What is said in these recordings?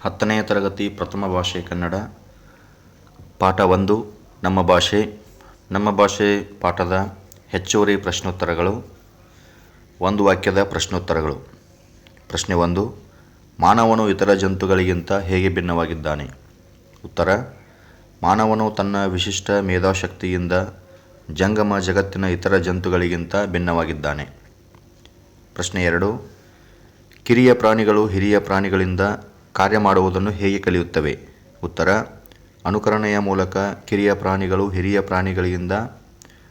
ಹತ್ತನೆಯ ತರಗತಿ ಪ್ರಥಮ ಭಾಷೆ ಕನ್ನಡ. ಪಾಠ ಒಂದು, ನಮ್ಮ ಭಾಷೆ. ನಮ್ಮ ಭಾಷೆ ಪಾಠದ ಹೆಚ್ಚುವರಿ ಪ್ರಶ್ನೋತ್ತರಗಳು. ಒಂದು ವಾಕ್ಯದ ಪ್ರಶ್ನೋತ್ತರಗಳು. ಪ್ರಶ್ನೆ ಒಂದು, ಮಾನವನು ಇತರ ಜಂತುಗಳಿಗಿಂತ ಹೇಗೆ ಭಿನ್ನವಾಗಿದ್ದಾನೆ? ಉತ್ತರ, ಮಾನವನು ತನ್ನ ವಿಶಿಷ್ಟ ಮೇಧಾಶಕ್ತಿಯಿಂದ ಜಂಗಮ ಜಗತ್ತಿನ ಇತರ ಜಂತುಗಳಿಗಿಂತ ಭಿನ್ನವಾಗಿದ್ದಾನೆ. ಪ್ರಶ್ನೆ ಎರಡು, ಕಿರಿಯ ಪ್ರಾಣಿಗಳು ಹಿರಿಯ ಪ್ರಾಣಿಗಳಿಂದ ಕಾರ್ಯ ಮಾಡುವುದನ್ನು ಹೇಗೆ ಕಲಿಯುತ್ತವೆ? ಉತ್ತರ, ಅನುಕರಣೆಯ ಮೂಲಕ ಕಿರಿಯ ಪ್ರಾಣಿಗಳು ಹಿರಿಯ ಪ್ರಾಣಿಗಳಿಂದ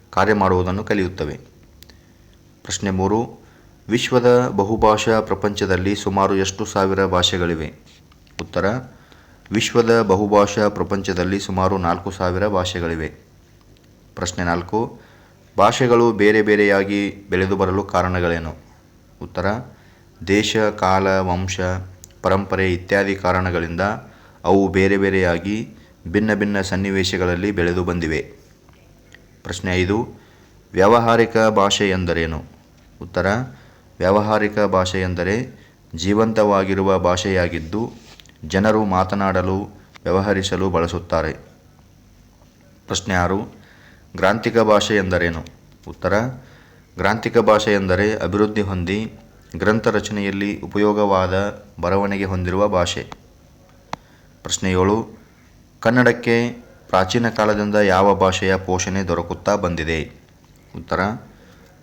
ಕಾರ್ಯ ಮಾಡುವುದನ್ನು ಕಲಿಯುತ್ತವೆ. ಪ್ರಶ್ನೆ ಮೂರು, ವಿಶ್ವದ ಬಹುಭಾಷಾ ಪ್ರಪಂಚದಲ್ಲಿ ಸುಮಾರು ಎಷ್ಟು ಸಾವಿರ ಭಾಷೆಗಳಿವೆ? ಉತ್ತರ, ವಿಶ್ವದ ಬಹುಭಾಷಾ ಪ್ರಪಂಚದಲ್ಲಿ ಸುಮಾರು ನಾಲ್ಕು ಸಾವಿರ ಭಾಷೆಗಳಿವೆ. ಪ್ರಶ್ನೆ ನಾಲ್ಕು, ಭಾಷೆಗಳು ಬೇರೆ ಬೇರೆಯಾಗಿ ಬೆಳೆದು ಬರಲು ಕಾರಣಗಳೇನು? ಉತ್ತರ, ದೇಶ, ಕಾಲ, ವಂಶ ಪರಂಪರೆ ಇತ್ಯಾದಿ ಕಾರಣಗಳಿಂದ ಅವು ಬೇರೆ ಬೇರೆಯಾಗಿ ಭಿನ್ನ ಭಿನ್ನ ಸನ್ನಿವೇಶಗಳಲ್ಲಿ ಬೆಳೆದು ಬಂದಿವೆ. ಪ್ರಶ್ನೆ ಐದು, ವ್ಯಾವಹಾರಿಕ ಭಾಷೆ ಎಂದರೇನು? ಉತ್ತರ, ವ್ಯಾವಹಾರಿಕ ಭಾಷೆ ಎಂದರೆ ಜೀವಂತವಾಗಿರುವ ಭಾಷೆಯಾಗಿದ್ದು ಜನರು ಮಾತನಾಡಲು, ವ್ಯವಹರಿಸಲು ಬಳಸುತ್ತಾರೆ. ಪ್ರಶ್ನೆ ಆರು, ಗ್ರಾಂಥಿಕ ಭಾಷೆ ಎಂದರೇನು? ಉತ್ತರ, ಗ್ರಾಂಥಿಕ ಭಾಷೆ ಎಂದರೆ ಅಭಿವೃದ್ಧಿ ಹೊಂದಿ ಗ್ರಂಥ ರಚನೆಯಲ್ಲಿ ಉಪಯೋಗವಾದ ಬರವಣಿಗೆ ಹೊಂದಿರುವ ಭಾಷೆ. ಪ್ರಶ್ನೆ ಏಳು, ಕನ್ನಡಕ್ಕೆ ಪ್ರಾಚೀನ ಕಾಲದಿಂದ ಯಾವ ಭಾಷೆಯ ಪೋಷಣೆ ದೊರಕುತ್ತಾ ಬಂದಿದೆ? ಉತ್ತರ,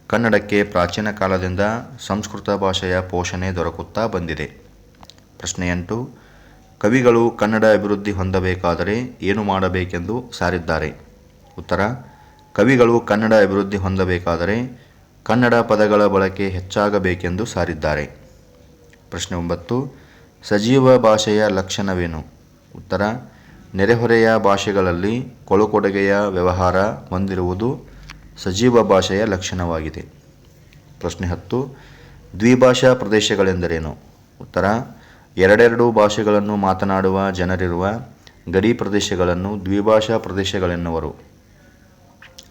ಕನ್ನಡಕ್ಕೆ ಪ್ರಾಚೀನ ಕಾಲದಿಂದ ಸಂಸ್ಕೃತ ಭಾಷೆಯ ಪೋಷಣೆ ದೊರಕುತ್ತಾ ಬಂದಿದೆ. ಪ್ರಶ್ನೆ ಎಂಟು, ಕವಿಗಳು ಕನ್ನಡ ಅಭಿವೃದ್ಧಿ ಹೊಂದಬೇಕಾದರೆ ಏನು ಮಾಡಬೇಕೆಂದು ಸಾರಿದ್ದಾರೆ? ಉತ್ತರ, ಕವಿಗಳು ಕನ್ನಡ ಅಭಿವೃದ್ಧಿ ಹೊಂದಬೇಕಾದರೆ ಕನ್ನಡ ಪದಗಳ ಬಳಕೆ ಹೆಚ್ಚಾಗಬೇಕೆಂದು ಸಾರಿದ್ದಾರೆ. ಪ್ರಶ್ನೆ ಒಂಬತ್ತು, ಸಜೀವ ಭಾಷೆಯ ಲಕ್ಷಣವೇನು? ಉತ್ತರ, ನೆರೆಹೊರೆಯ ಭಾಷೆಗಳಲ್ಲಿ ಕೊಳುಕೊಡುಗೆಯ ವ್ಯವಹಾರ ಹೊಂದಿರುವುದು ಸಜೀವ ಭಾಷೆಯ ಲಕ್ಷಣವಾಗಿದೆ. ಪ್ರಶ್ನೆ ಹತ್ತು, ದ್ವಿಭಾಷಾ ಪ್ರದೇಶಗಳೆಂದರೇನು? ಉತ್ತರ, ಎರಡೆರಡು ಭಾಷೆಗಳನ್ನು ಮಾತನಾಡುವ ಜನರಿರುವ ಗಡಿ ಪ್ರದೇಶಗಳನ್ನು ದ್ವಿಭಾಷಾ ಪ್ರದೇಶಗಳೆನ್ನುವರು.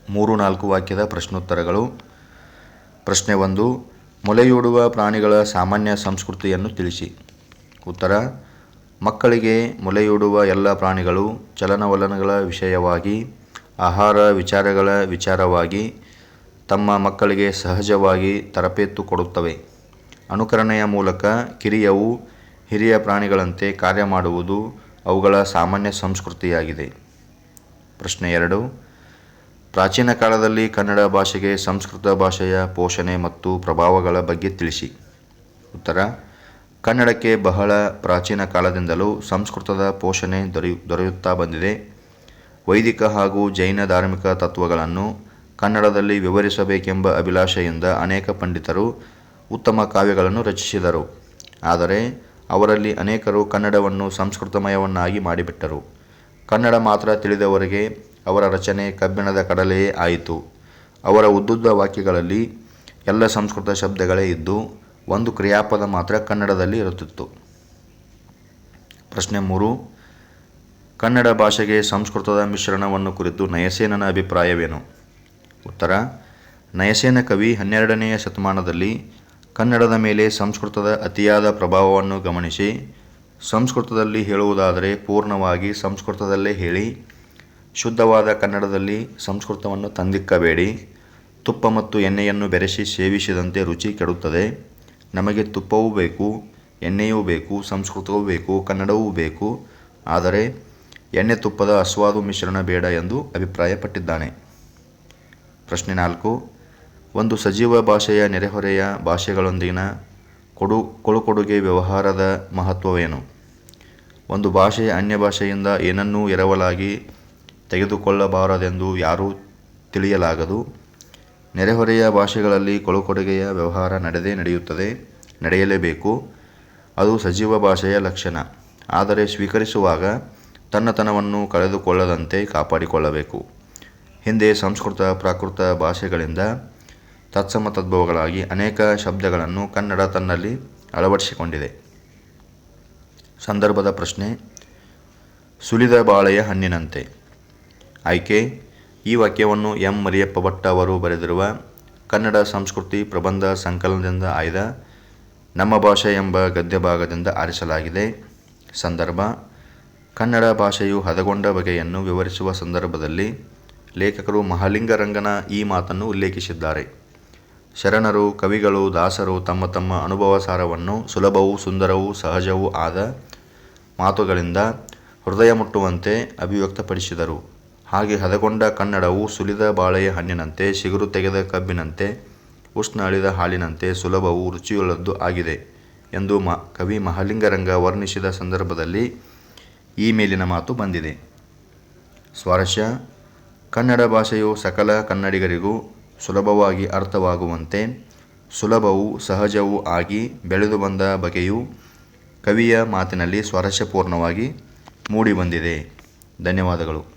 ಮೂರು ನಾಲ್ಕು ವಾಕ್ಯದ ಪ್ರಶ್ನೋತ್ತರಗಳು. ಪ್ರಶ್ನೆ ಒಂದು, ಮೊಲೆಯೂಡುವ ಪ್ರಾಣಿಗಳ ಸಾಮಾನ್ಯ ಸಂಸ್ಕೃತಿಯನ್ನು ತಿಳಿಸಿ. ಉತ್ತರ, ಮಕ್ಕಳಿಗೆ ಮೊಲೆಯೂಡುವ ಎಲ್ಲ ಪ್ರಾಣಿಗಳು ಚಲನವಲನಗಳ ವಿಷಯವಾಗಿ, ಆಹಾರ ವಿಚಾರಗಳ ವಿಚಾರವಾಗಿ, ತಮ್ಮ ಮಕ್ಕಳಿಗೆ ಸಹಜವಾಗಿ ತರಬೇತು ಕೊಡುತ್ತವೆ. ಅನುಕರಣೆಯ ಮೂಲಕ ಕಿರಿಯವು ಹಿರಿಯ ಪ್ರಾಣಿಗಳಂತೆ ಕಾರ್ಯ ಮಾಡುವುದು ಅವುಗಳ ಸಾಮಾನ್ಯ ಸಂಸ್ಕೃತಿಯಾಗಿದೆ. ಪ್ರಶ್ನೆ ಎರಡು ಪ್ರಾಚೀನ ಕಾಲದಲ್ಲಿ ಕನ್ನಡ ಭಾಷೆಗೆ ಸಂಸ್ಕೃತ ಭಾಷೆಯ ಪೋಷಣೆ ಮತ್ತು ಪ್ರಭಾವಗಳ ಬಗ್ಗೆ ತಿಳಿಸಿ. ಉತ್ತರ, ಕನ್ನಡಕ್ಕೆ ಬಹಳ ಪ್ರಾಚೀನ ಕಾಲದಿಂದಲೂ ಸಂಸ್ಕೃತದ ಪೋಷಣೆ ದೊರೆಯು, ದೊರೆಯುತ್ತಾ ಬಂದಿದೆ. ವೈದಿಕ ಹಾಗೂ ಜೈನ ಧಾರ್ಮಿಕ ತತ್ವಗಳನ್ನು ಕನ್ನಡದಲ್ಲಿ ವಿವರಿಸಬೇಕೆಂಬ ಅಭಿಲಾಷೆಯಿಂದ ಅನೇಕ ಪಂಡಿತರು ಉತ್ತಮ ಕಾವ್ಯಗಳನ್ನು ರಚಿಸಿದರು. ಆದರೆ, ಅವರಲ್ಲಿ ಅನೇಕರು ಕನ್ನಡವನ್ನು ಸಂಸ್ಕೃತಮಯವನ್ನಾಗಿ ಮಾಡಿಬಿಟ್ಟರು. ಕನ್ನಡ ಮಾತ್ರ ತಿಳಿದವರಿಗೆ ಅವರ ರಚನೆ ಕಬ್ಬಿಣದ ಕಡಲೆಯೇ ಆಯಿತು. ಅವರ ಉದ್ದುದ್ದ ವಾಕ್ಯಗಳಲ್ಲಿ ಎಲ್ಲ ಸಂಸ್ಕೃತ ಶಬ್ದಗಳೇ ಇದ್ದು, ಒಂದು ಕ್ರಿಯಾಪದ ಮಾತ್ರ ಕನ್ನಡದಲ್ಲಿ ಇರುತ್ತಿತ್ತು. ಪ್ರಶ್ನೆ ಮೂರು, ಕನ್ನಡ ಭಾಷೆಗೆ ಸಂಸ್ಕೃತದ ಮಿಶ್ರಣವನ್ನು ಕುರಿತು ನಯಸೇನನ ಅಭಿಪ್ರಾಯವೇನು? ಉತ್ತರ, ನಯಸೇನ ಕವಿ ಹನ್ನೆರಡನೆಯ ಶತಮಾನದಲ್ಲಿ ಕನ್ನಡದ ಮೇಲೆ ಸಂಸ್ಕೃತದ ಅತಿಯಾದ ಪ್ರಭಾವವನ್ನು ಗಮನಿಸಿ, ಸಂಸ್ಕೃತದಲ್ಲಿ ಹೇಳುವುದಾದರೆ ಪೂರ್ಣವಾಗಿ ಸಂಸ್ಕೃತದಲ್ಲೇ ಹೇಳಿ ಶುದ್ಧವಾದ ಕನ್ನಡದಲ್ಲಿ ಸಂಸ್ಕೃತವನ್ನು ತಂದಿಕ್ಕಬೇಡಿ. ತುಪ್ಪ ಮತ್ತು ಎಣ್ಣೆಯನ್ನು ಬೆರೆಸಿ ಸೇವಿಸಿದಂತೆ ರುಚಿ ಕೆಡುತ್ತದೆ. ನಮಗೆ ತುಪ್ಪವೂ ಬೇಕು, ಎಣ್ಣೆಯೂ ಬೇಕು, ಸಂಸ್ಕೃತವೂ ಬೇಕು, ಕನ್ನಡವೂ ಬೇಕು. ಆದರೆ ಎಣ್ಣೆ ತುಪ್ಪದ ಅಸ್ವಾದು ಮಿಶ್ರಣ ಬೇಡ ಎಂದು ಅಭಿಪ್ರಾಯಪಟ್ಟಿದ್ದಾನೆ. ಪ್ರಶ್ನೆ ನಾಲ್ಕು. ಒಂದು ಸಜೀವ ಭಾಷೆಯ ನೆರೆಹೊರೆಯ ಭಾಷೆಗಳೊಂದಿಗಿನ ಕೊಡು ಕೊಡುಕೊಡುಗೆ ವ್ಯವಹಾರದ ಮಹತ್ವವೇನು? ಒಂದು ಭಾಷೆಯ ಅನ್ಯ ಭಾಷೆಯಿಂದ ಏನನ್ನೂ ಎರವಲಾಗಿ ತೆಗೆದುಕೊಳ್ಳಬಾರದೆಂದು ಯಾರೂ ತಿಳಿಯಲಾಗದು. ನೆರೆಹೊರೆಯ ಭಾಷೆಗಳಲ್ಲಿ ಕೊಳುಕೊಡುಗೆಯ ವ್ಯವಹಾರ ನಡೆದೇ ನಡೆಯುತ್ತದೆ, ನಡೆಯಲೇಬೇಕು. ಅದು ಸಜೀವ ಭಾಷೆಯ ಲಕ್ಷಣ. ಆದರೆ ಸ್ವೀಕರಿಸುವಾಗ ತನ್ನತನವನ್ನು ಕಳೆದುಕೊಳ್ಳದಂತೆ ಕಾಪಾಡಿಕೊಳ್ಳಬೇಕು. ಹಿಂದೆ ಸಂಸ್ಕೃತ, ಪ್ರಾಕೃತ ಭಾಷೆಗಳಿಂದ ತತ್ಸಮ ತದ್ಭವಗಳಾಗಿ ಅನೇಕ ಶಬ್ದಗಳನ್ನು ಕನ್ನಡ ತನ್ನಲ್ಲಿ ಅಳವಡಿಸಿಕೊಂಡಿದೆ. ಸಂದರ್ಭದ ಪ್ರಶ್ನೆ, ಸುಲಿದ ಬಾಳೆಯ ಹಣ್ಣಿನಂತೆ. ಆಯ್ಕೆ. ಈ ವಾಕ್ಯವನ್ನು ಎಂ. ಮರಿಯಪ್ಪ ಭಟ್ ಅವರು ಬರೆದಿರುವ ಕನ್ನಡ ಸಂಸ್ಕೃತಿ ಪ್ರಬಂಧ ಸಂಕಲನದಿಂದ ಆಯ್ದ ನಮ್ಮ ಭಾಷೆ ಎಂಬ ಗದ್ಯ ಭಾಗದಿಂದ ಆರಿಸಲಾಗಿದೆ. ಸಂದರ್ಭ, ಕನ್ನಡ ಭಾಷೆಯು ಹದಗೊಂಡ ಬಗೆಯನ್ನು ವಿವರಿಸುವ ಸಂದರ್ಭದಲ್ಲಿ ಲೇಖಕರು ಮಹಾಲಿಂಗರಂಗನ ಈ ಮಾತನ್ನು ಉಲ್ಲೇಖಿಸಿದ್ದಾರೆ. ಶರಣರು, ಕವಿಗಳು, ದಾಸರು ತಮ್ಮ ತಮ್ಮ ಅನುಭವ ಸಾರವನ್ನು ಸುಲಭವೂ ಸುಂದರವೂ ಸಹಜವೂ ಆದ ಮಾತುಗಳಿಂದ ಹೃದಯ ಮುಟ್ಟುವಂತೆ ಅಭಿವ್ಯಕ್ತಪಡಿಸಿದರು. ಹಾಗೆ ಹದಗೊಂಡ ಕನ್ನಡವು ಸುಲಿದ ಬಾಳೆಯ ಹಣ್ಣಿನಂತೆ ಚಿಗುರು ತೆಗೆದ ಕಬ್ಬಿನಂತೆ, ಉಷ್ಣ ಅಳಿದ ಹಾಲಿನಂತೆ ಸುಲಭವೂ ರುಚಿಯುಳ್ಳದ್ದು ಆಗಿದೆ ಎಂದು ಮ, ಕವಿ ಮಹಾಲಿಂಗರಂಗ ವರ್ಣಿಸಿದ ಸಂದರ್ಭದಲ್ಲಿ ಈ ಮೇಲಿನ ಮಾತು ಬಂದಿದೆ. ಸ್ವಾರಸ್ಯ, ಕನ್ನಡ ಭಾಷೆಯು ಸಕಲ ಕನ್ನಡಿಗರಿಗೂ ಸುಲಭವಾಗಿ ಅರ್ಥವಾಗುವಂತೆ, ಸುಲಭವೂ ಸಹಜವೂ ಆಗಿ ಬೆಳೆದು ಬಂದ ಬಗೆಯು ಕವಿಯ ಮಾತಿನಲ್ಲಿ ಸ್ವಾರಸ್ಯಪೂರ್ಣವಾಗಿ ಮೂಡಿಬಂದಿದೆ. ಧನ್ಯವಾದಗಳು.